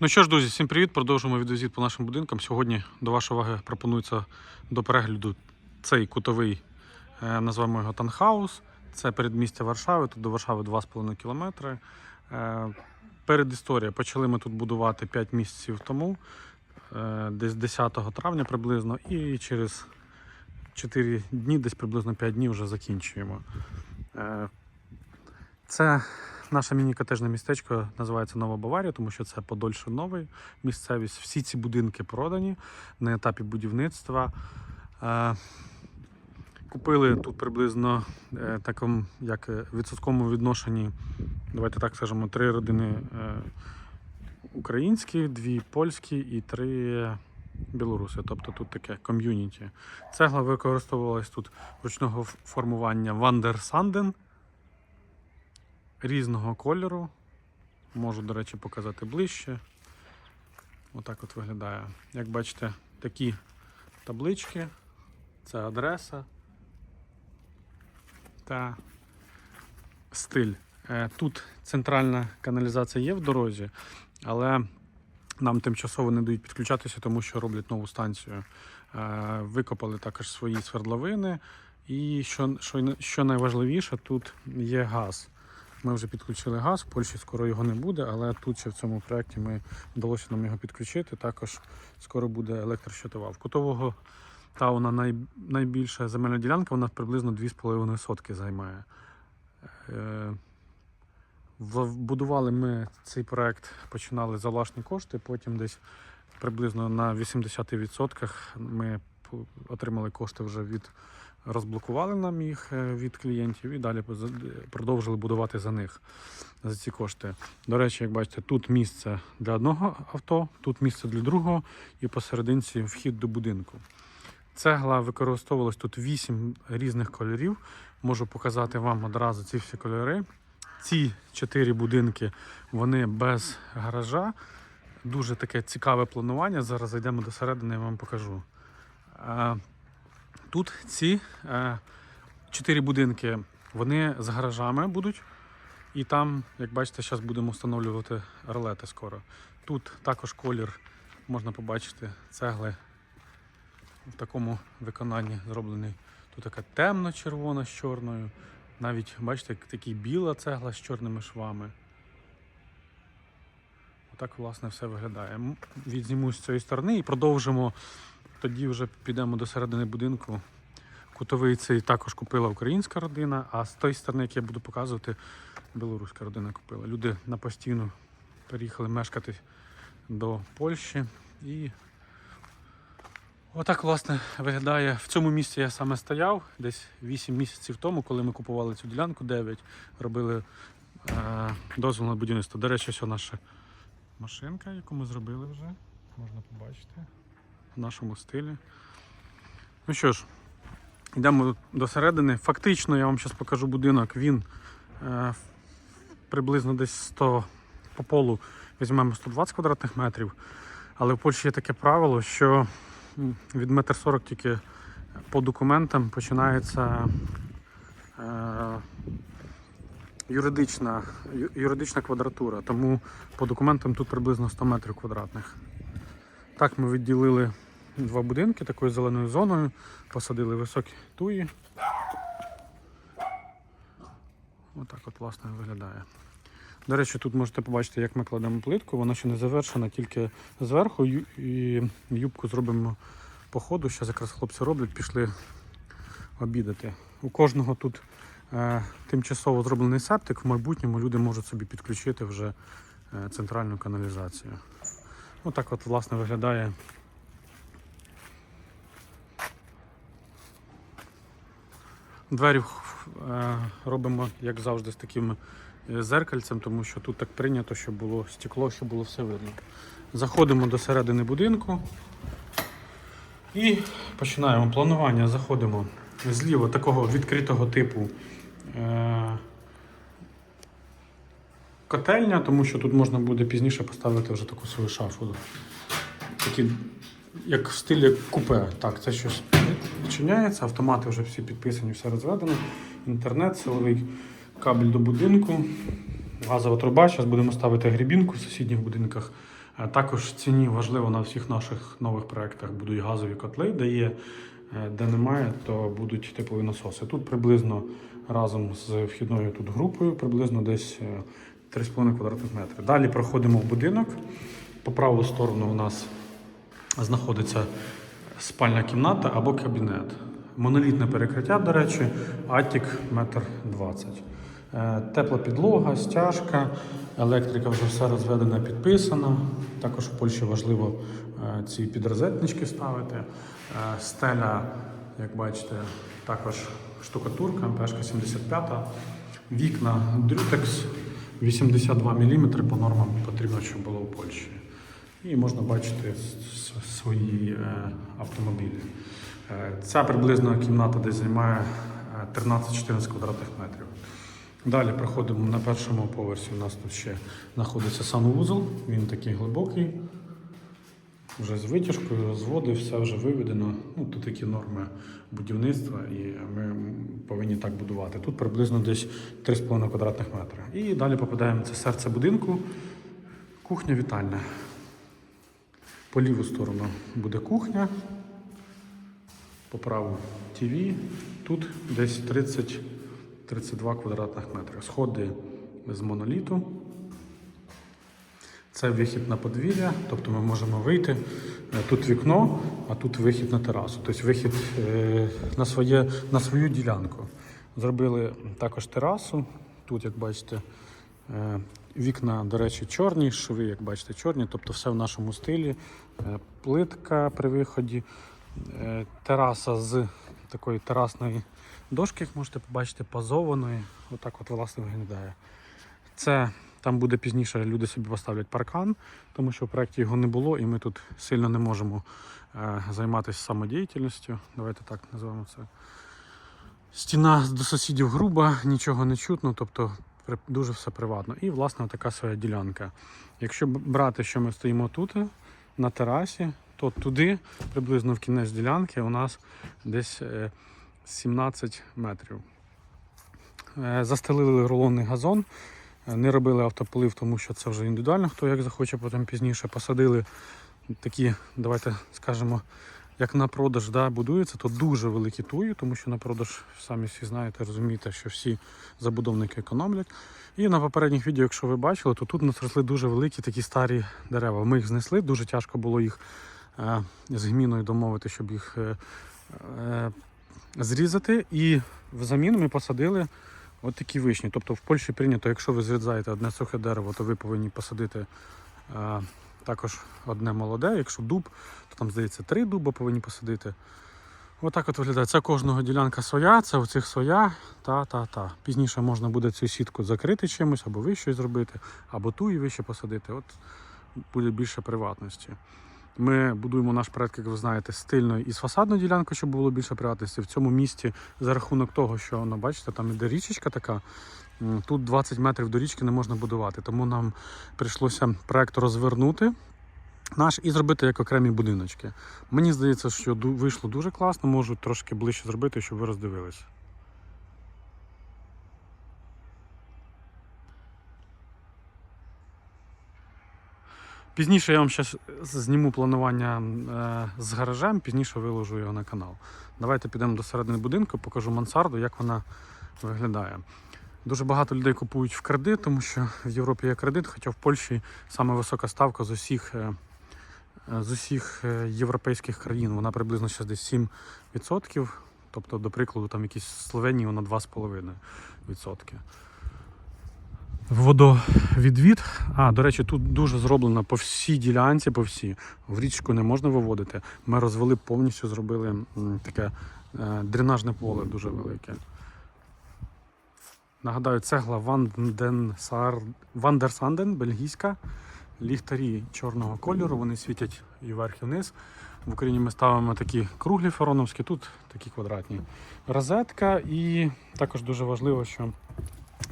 Ну що ж, друзі, всім привіт! Продовжуємо відвізит по нашим будинкам. Сьогодні до вашої уваги пропонується до перегляду цей кутовий, е, називаємо його Танхаус. Це передмістя Варшави. Тут до Варшави 2,5 кілометри. Е, Передісторія. Почали ми тут будувати 5 місяців тому, е, десь 10 травня приблизно, і через 4 дні, десь приблизно 5 днів вже закінчуємо. Це Наше міні-котежне містечко називається Нова Баварія, тому що це подольше новий місцевість. Всі ці будинки продані на етапі будівництва. Е, Купили тут приблизно е, такому, як е, відсотковому відношенні, давайте так скажемо, три родини українські, дві польські і три білоруси. Тобто тут таке ком'юніті. Цегла використовувалась тут ручного формування Вандерсанден різного кольору. Можу, до речі, показати ближче. Отак от виглядає. Як бачите, такі таблички. Це адреса та стиль. Е, Тут центральна каналізація є в дорозі, але нам тимчасово не дають підключатися, тому що роблять нову станцію. Е, Викопали також свої свердловини. І що, що, що найважливіше, тут є газ. Ми вже підключили газ, в Польщі скоро його не буде, але тут ще в цьому проєкті ми вдалося нам його підключити. Також скоро буде електрощитова. В кутового тауна най, найбільша земельна ділянка, вона приблизно 2,5 сотки займає. Е, Будували ми цей проєкт, починали за власні кошти, потім десь приблизно на 80% ми отримали кошти вже від розблокували нам їх е, від клієнтів і далі продовжили будувати за них за ці кошти. До речі, як бачите, тут місце для одного авто, тут місце для другого і посерединці вхід до будинку. Цегла використовувалась тут 8 різних кольорів. Можу показати вам одразу ці всі кольори. Ці чотири будинки вони без гаража. Дуже таке цікаве планування. Зараз зайдемо до середини, я вам покажу. Тут ці е, чотири будинки, вони з гаражами будуть. І там, як бачите, зараз будемо встановлювати ролети скоро. Тут також колір можна побачити цегли в такому виконанні зроблений. Тут така темно-червона з чорною. Навіть, бачите, такий біла цегла з чорними швами. Отак, власне, все виглядає. Відзніму з цієї сторони і продовжимо. Тоді вже підемо до середини будинку. Кутовий цей також купила українська родина, а з тої сторони, як я буду показувати, білоруська родина купила. Люди на постійно переїхали мешкати до Польщі. І отак, власне, виглядає. В цьому місці я саме стояв десь 8 місяців тому, коли ми купували цю ділянку 9, робили е, дозвіл на будівництво. До речі, ось наша машинка, яку ми зробили вже. Можна побачити нашому стилі. Ну що ж, йдемо до середини. Фактично, я вам зараз покажу будинок. Він е, приблизно десь 100 по полу візьмемо 120 квадратних метрів. Але в Польщі є таке правило, що від 1,40 м тільки по документам починається е, юридична, юридична квадратура. Тому по документам тут приблизно 100 метрів квадратних. Так ми відділили два будинки такою зеленою зоною, посадили високі туї. Отак от власне виглядає. До речі, тут можете побачити, як ми кладемо плитку. Вона ще не завершена, тільки зверху. І юбку зробимо по ходу. Зараз якраз хлопці роблять, пішли обідати. У кожного тут е, тимчасово зроблений септик. В майбутньому люди можуть собі підключити вже е, центральну каналізацію. Отак от, власне, виглядає Двері е, робимо, як завжди, з таким е, зеркальцем, тому що тут так прийнято, щоб було стекло, щоб було все видно. Заходимо до середини будинку і починаємо планування. Заходимо зліва такого відкритого типу е, котельня, тому що тут можна буде пізніше поставити вже таку свою шафу. Такі, як в стилі купе. Так, це щось відчиняється, автомати вже всі підписані, все розведено. Інтернет, силовий кабель до будинку. газова труба. Зараз будемо ставити грібінку в сусідніх будинках. Е, Також ціні важливо на всіх наших нових проєктах будуть газові котли, де є, е, де немає, то будуть теплові насоси. Тут приблизно разом з вхідною тут групою, приблизно десь е, 3,5 квадратних метри. Далі проходимо в будинок. По праву сторону у нас знаходиться спальня кімната або кабінет. Монолітне перекриття, до речі, атік метр двадцять. Е, Тепла підлога, стяжка, електрика вже все розведена, підписана. Також в Польщі важливо е, ці підрозетнички ставити. Е, Стеля, як бачите, також штукатурка, МПшка 75. Вікна Дрютекс 82 мм по нормам потрібно, щоб було в Польщі. І можна бачити свої е, автомобілі. Е, Ця приблизно кімната десь займає е, 13-14 квадратних метрів. Далі проходимо на першому поверсі. У нас тут ще знаходиться санвузол. Він такий глибокий. Вже з витяжкою, розводи, все вже виведено. Ну, тут такі норми будівництва, і ми повинні так будувати. Тут приблизно десь 3,5 квадратних метри. І далі попадаємо це серце будинку. Кухня вітальня. По ліву сторону буде кухня, по праву ТВ. Тут десь 30-32 квадратних метри. Сходи з моноліту. Це вихід на подвір'я, тобто ми можемо вийти. Е, Тут вікно, а тут вихід на терасу. Тобто вихід е, на, своє, на свою ділянку. Зробили також терасу. Тут, як бачите, е, вікна, до речі, чорні, шви, як бачите, чорні, тобто все в нашому стилі. Е, Плитка при виході, е, тераса з такої терасної дошки, як можете побачити, пазованої. Отак от власне виглядає. Це там буде пізніше люди собі поставлять паркан, тому що в проєкті його не було, і ми тут сильно не можемо е, займатися самодіяльністю. Давайте так називаємо це. Стіна до сусідів груба, нічого не чутно, тобто дуже все приватно. І, власне, така своя ділянка. Якщо брати, що ми стоїмо тут на терасі, то туди, приблизно в кінець ділянки, у нас десь е, 17 метрів. Е, Застелили рулонний газон, е, не робили автополив, тому що це вже індивідуально, хто як захоче, потім пізніше посадили такі, давайте скажемо, як на продаж да, будується, то дуже великі туї, тому що на продаж, самі всі знаєте, розумієте, що всі забудовники економлять. І на попередніх відео, якщо ви бачили, то тут нас росли дуже великі такі старі дерева. Ми їх знесли, дуже тяжко було їх е, з гміною домовити, щоб їх е, е, зрізати. І взамін ми посадили от такі вишні. Тобто в Польщі прийнято, якщо ви зрізаєте одне сухе дерево, то ви повинні посадити е, також одне молоде. Якщо дуб, то там, здається, три дуба повинні посадити. Отак от виглядає. Це кожного ділянка своя, це у цих своя, та, та, та. Пізніше можна буде цю сітку закрити чимось, або вище зробити, або ту і вище посадити. От буде більше приватності. Ми будуємо наш проект, як ви знаєте, стильно і з фасадною ділянкою, щоб було більше приватності. В цьому місті за рахунок того, що ну, бачите, там іде річечка така. Тут 20 метрів до річки не можна будувати, тому нам прийшлося проект розвернути наш і зробити як окремі будиночки. Мені здається, що вийшло дуже класно, можу трошки ближче зробити, щоб ви роздивились. Пізніше я вам ще зніму планування е, з гаражем, пізніше виложу його на канал. Давайте підемо до середини будинку, покажу мансарду, як вона виглядає. Дуже багато людей купують в кредит, тому що в Європі є кредит, хоча в Польщі саме висока ставка з усіх, е, е, з усіх е, європейських країн. Вона приблизно зараз десь 7%. Тобто, до прикладу, там якісь Словенії вона 2,5%. Водовідвід. А, до речі, тут дуже зроблено по всій ділянці, по всій. В річку не можна виводити. Ми розвели повністю, зробили таке дренажне поле дуже велике. Нагадаю, цегла. Вандерсанден, бельгійська. Ліхтарі чорного кольору, вони світять і вверх, і вниз. В Україні ми ставимо такі круглі фароновські, тут такі квадратні. Розетка, і також дуже важливо, що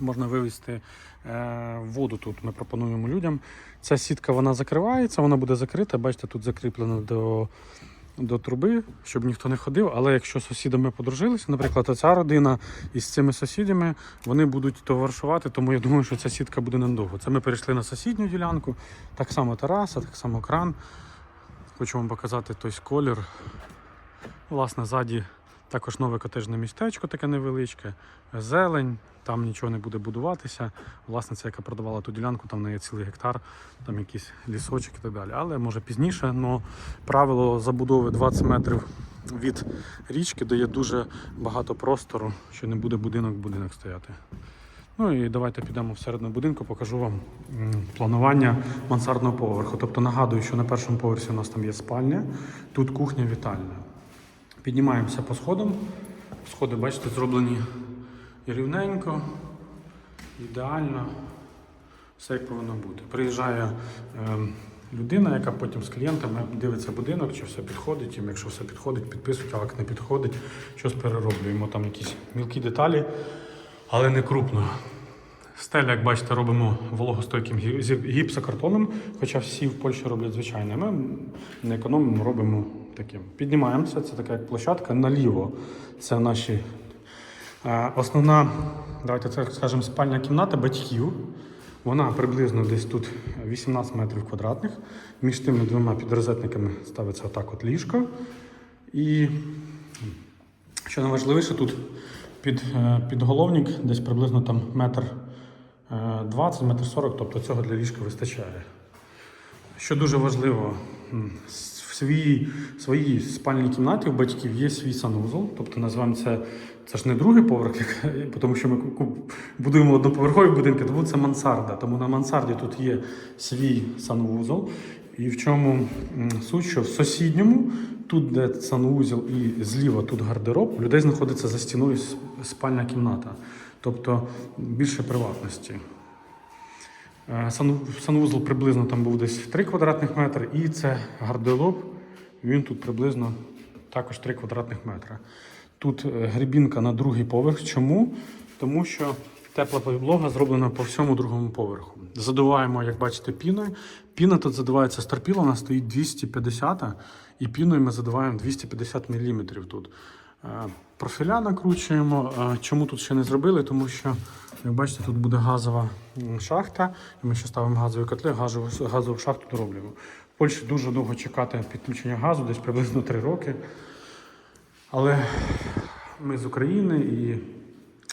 можна вивести е, воду тут. Ми пропонуємо людям. Ця сітка вона закривається, вона буде закрита. Бачите, тут закріплено до до труби, щоб ніхто не ходив. Але якщо сусідами подружилися, наприклад, оця родина із цими сусідами, вони будуть товаришувати, тому я думаю, що ця сітка буде недовго. Це ми перейшли на сусідню ділянку, так само тераса, так само кран. Хочу вам показати той колір. Власне, ззаді також нове котежне містечко, таке невеличке, зелень, там нічого не буде будуватися. Власниця, яка продавала ту ділянку, там в неї цілий гектар, там якийсь лісочок і так далі. Але може пізніше, але правило забудови 20 метрів від річки дає дуже багато простору, що не буде будинок-будинок стояти. Ну і давайте підемо всередину будинку, покажу вам планування мансардного поверху. Тобто нагадую, що на першому поверсі у нас там є спальня, тут кухня вітальня. Піднімаємося по сходам. Сходи, бачите, зроблені рівненько, ідеально. Все як повинно бути. Приїжджає ем, людина, яка потім з клієнтами дивиться будинок, чи все підходить. Їм, якщо все підходить, підписують, а як не підходить, щось перероблюємо. Там якісь мілкі деталі, але не крупно. Стеля, як бачите, робимо вологостойким гіпсокартоном, хоча всі в Польщі роблять звичайно. Ми не економимо, робимо таким. Піднімаємося, це така як площадка. Наліво це наші основна, давайте так скажемо, спальня кімната батьків. Вона приблизно десь тут 18 метрів квадратних. Між тими двома підрозетниками ставиться отак от ліжко. І що найважливіше, тут під, е, підголовник десь приблизно там метр е, 20, метр 40, тобто цього для ліжка вистачає. Що дуже важливо, в своїй, своїй спальній кімнаті у батьків є свій санузол, тобто називаємо це, це ж не другий поверх, тому що ми будуємо одноповерхові будинки, тому це мансарда. Тому на мансарді тут є свій санвузол. І в чому суть, що в сусідньому, тут, де санвузол і зліва тут гардероб, у людей знаходиться за стіною спальна кімната, тобто більше приватності. Е, Санвузол приблизно там був десь 3 квадратних метри, і це гардероб, він тут приблизно також 3 квадратних метри. Тут е, грибінка на другий поверх. Чому? Тому що тепла підлога зроблена по всьому другому поверху. Задуваємо, як бачите, піною. Піна тут задувається з торпіла, вона стоїть 250, і піною ми задуваємо 250 мм тут. Е, Профіля накручуємо. Е, Чому тут ще не зробили? Тому що, як бачите, тут буде газова шахта, і ми ще ставимо газові котли, газову, газову шахту дороблюємо. В Польщі дуже довго чекати підключення газу, десь приблизно 3 роки. Але ми з України і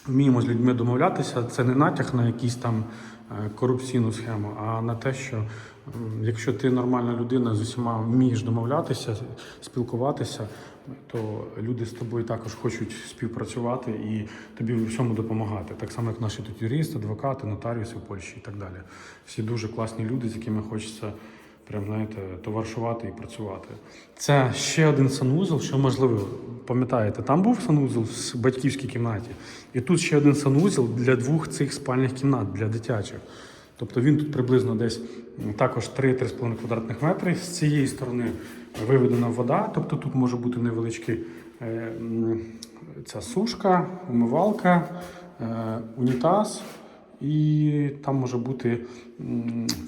вміємо з людьми домовлятися. Це не натяг на якісь там е, корупційну схему, а на те, що якщо ти нормальна людина з усіма вмієш домовлятися, спілкуватися, то люди з тобою також хочуть співпрацювати і тобі в всьому допомагати. Так само, як наші тут юристи, адвокати, нотаріуси в Польщі і так далі. Всі дуже класні люди, з якими хочеться прям знаєте, товаришувати і працювати. Це ще один санвузол, що можливо, пам'ятаєте, там був санвузол в батьківській кімнаті, і тут ще один санвузол для двох цих спальних кімнат для дитячих. Тобто він тут приблизно десь також 3-3,5 квадратних метри. З цієї сторони виведена вода, тобто тут може бути невеличкий е, ця сушка, умивалка, е, унітаз. І там може бути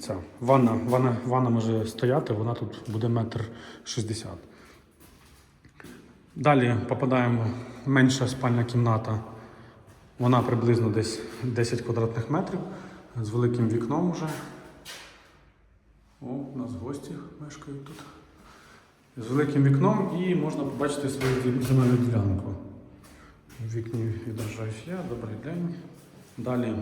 ця ванна, ванна, ванна може стояти, вона тут буде метр шістдесят. Далі попадаємо менша спальна кімната. Вона приблизно десь 10 квадратних метрів з великим вікном уже. О, у нас гості мешкають тут. З великим вікном і можна побачити свою земельну ділянку. В вікні відражаюсь я. Добрий день. Далі.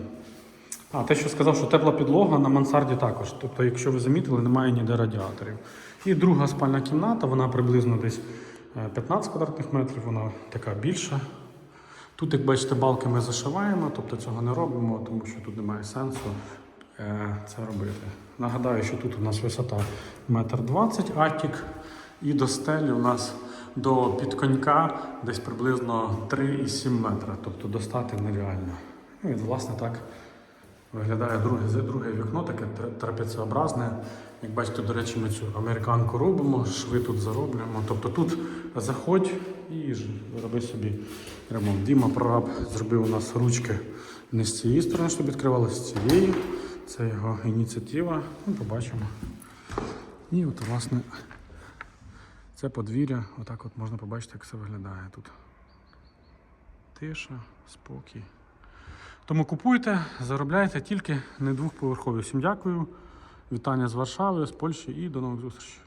А, те, що сказав, що тепла підлога на мансарді також. Тобто, якщо ви замітили, немає ніде радіаторів. І друга спальна кімната, вона приблизно десь е, 15 квадратних метрів, вона така більша. Тут, як бачите, балки ми зашиваємо, тобто цього не робимо, тому що тут немає сенсу е, це робити. Нагадаю, що тут у нас висота 1,20 м атік, і до стелі у нас до підконька десь приблизно 3,7 метра, тобто достати нереально. Ну і власне так виглядає друге, друге вікно, таке тр- трапеціобразне. Як бачите, до речі, ми цю американку робимо, шви тут зароблюємо. Тобто тут заходь і роби собі ремонт. Діма прораб зробив у нас ручки не з цієї сторони, щоб відкривалося з цієї. Це його ініціатива. Ну, побачимо. І от, власне, Це подвір'я, отак от можна побачити, як все виглядає тут. Тиша, спокій. Тому купуйте, заробляйте тільки не двохповерхові. Всім дякую. Вітання з Варшави, з Польщі і до нових зустрічей.